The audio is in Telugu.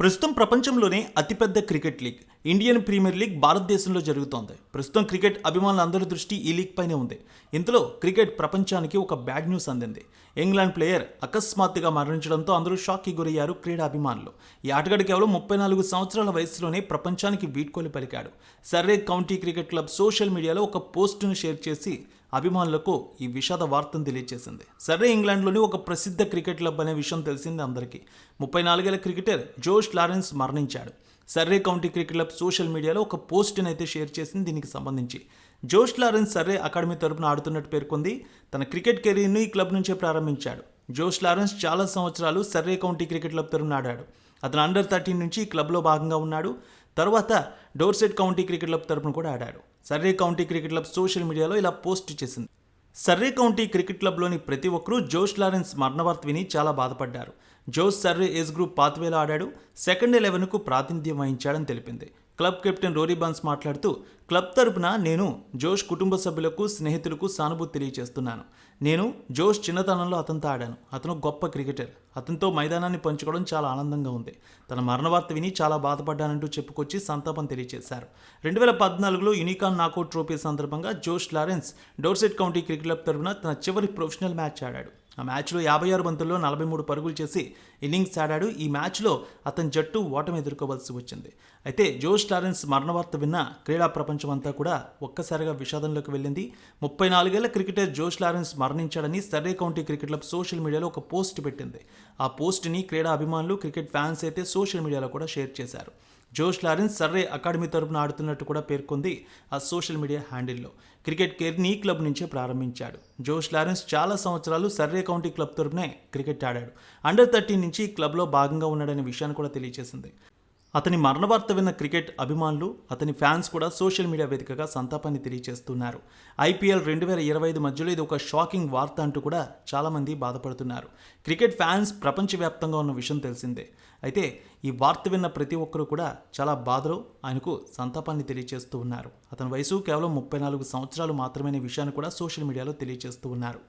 ప్రస్తుతం ప్రపంచంలోనే అతిపెద్ద cricket league Indian premier league భారతదేశంలో జరుగుతోంది. ప్రస్తుతం క్రికెట్ అభిమానులందరి దృష్టి ఈ లీగ్ పైనే ఉంది. ఇంతలో క్రికెట్ ప్రపంచానికి ఒక బ్యాడ్ న్యూస్ అందింది. ఇంగ్లాండ్ ప్లేయర్ అకస్మాత్తుగా మరణించడంతో అందరూ షాక్కి గురయ్యారు క్రీడా అభిమానులు. ఈ ఆటగాడు కేవలం ముప్పై నాలుగు సంవత్సరాల వయసులోనే ప్రపంచానికి వీడ్కోలు పలికాడు. Surrey county cricket club social మీడియాలో ఒక పోస్టును షేర్ చేసి అభిమానులకు ఈ విషాద వార్తను తెలియజేసింది సర్రే ఇంగ్లాండ్లోని ఒక ప్రసిద్ధ క్రికెట్ క్లబ్ అనే విషయం తెలిసింది అందరికీ. ముప్పై నాలుగేళ్ళ క్రికెటర్ జోష్ లారెన్స్ మరణించాడు. Surrey county cricket club social మీడియాలో ఒక పోస్ట్ని అయితే షేర్ చేసింది దీనికి సంబంధించి. జోష్ లారెన్స్ సర్రే అకాడమీ తరపున ఆడుతున్నట్టు పేర్కొంది తన క్రికెట్ కెరీర్ను ఈ క్లబ్ నుంచే ప్రారంభించాడు. జోష్ లారెన్స్ చాలా సంవత్సరాలు సర్రే కౌంటీ క్రికెట్ క్లబ్ తరపున ఆడాడు. అతను అండర్ థర్టీన్ నుంచి ఈ క్లబ్లో భాగంగా ఉన్నాడు. తర్వాత డోర్సెట్ కౌంటీ క్రికెట్ క్లబ్ తరపున కూడా ఆడాడు Surrey county cricket club social మీడియాలో ఇలా పోస్ట్ చేసింది. సర్రే కౌంటీ క్రికెట్ క్లబ్లోని ప్రతి ఒక్కరూ జోష్ లారెన్స్ మరణవార్త విని చాలా బాధపడ్డారు. జోష్ సర్రే ఏజ్ గ్రూప్ పాత్వేలో ఆడాడు. సెకండ్ ఎలెవెన్కు ప్రాతినిధ్యం వహించాడని తెలిపింది. క్లబ్ కెప్టెన్ రోరీ బన్స్ మాట్లాడుతూ క్లబ్ తరపున నేను జోష్ కుటుంబ సభ్యులకు స్నేహితులకు సానుభూతి తెలియజేస్తున్నాను. నేను జోష్ చిన్నతనంలో అతనితో ఆడాను. అతను గొప్ప క్రికెటర్. అతనితో మైదానాన్ని పంచుకోవడం చాలా ఆనందంగా ఉంది. తన మరణవార్త విని చాలా బాధపడ్డానంటూ చెప్పుకొచ్చి సంతాపం తెలియజేశారు. రెండు వేల పద్నాలుగులో యూనికాన్ నాకౌట్ ట్రోఫీ సందర్భంగా Josh Lawrence Dorset county cricket club తరపున తన చివరి ప్రొఫెషనల్ మ్యాచ్ ఆడాడు. ఆ మ్యాచ్లో యాభై ఆరు బంతుల్లో నలభై మూడు పరుగులు చేసి ఇన్నింగ్స్ ఆడాడు. ఈ మ్యాచ్లో అతని జట్టు ఓటమి ఎదుర్కోవాల్సి వచ్చింది. అయితే జోష్ లారెన్స్ మరణవార్త విన్న క్రీడా ప్రపంచం అంతా కూడా ఒక్కసారిగా విషాదంలోకి వెళ్ళింది. ముప్పై నాలుగేళ్ళ cricketer Josh Lawrence మరణించాడని Surrey county cricket club social మీడియాలో ఒక పోస్ట్ పెట్టింది. ఆ పోస్ట్ని క్రీడా అభిమానులు క్రికెట్ ఫ్యాన్స్ అయితే సోషల్ మీడియాలో కూడా షేర్ చేశారు. జోష్ లారెన్స్ సర్రే అకాడమీ తరపున ఆడుతున్నట్టు కూడా పేర్కొంది ఆ సోషల్ మీడియా హ్యాండిల్లో. క్రికెట్ కెరీర్ని ఈ క్లబ్ నుంచే ప్రారంభించాడు. జోష్ లారెన్స్ చాలా సంవత్సరాలు సర్రే కౌంటీ క్లబ్ తరపునే క్రికెట్ ఆడాడు. అండర్ థర్టీన్ నుంచి ఈ క్లబ్లో భాగంగా ఉన్నాడనే విషయాన్ని కూడా తెలియజేసింది. అతని మరణవార్త విన్న క్రికెట్ అభిమానులు అతని ఫ్యాన్స్ కూడా సోషల్ మీడియా వేదికగా సంతాపాన్ని తెలియజేస్తున్నారు. ఐపీఎల్ రెండు వేల ఇరవై ఐదు మధ్యలో ఇది ఒక షాకింగ్ వార్త అంటూ కూడా చాలామంది బాధపడుతున్నారు. క్రికెట్ ఫ్యాన్స్ ప్రపంచవ్యాప్తంగా ఉన్న విషయం తెలిసిందే. అయితే ఈ వార్త విన్న ప్రతి ఒక్కరూ కూడా చాలా బాధలో ఆయనకు సంతాపాన్ని తెలియజేస్తూ ఉన్నారు. అతని వయసు కేవలం ముప్పై నాలుగు సంవత్సరాలు మాత్రమే విషయాన్ని కూడా సోషల్ మీడియాలో తెలియజేస్తూ ఉన్నారు.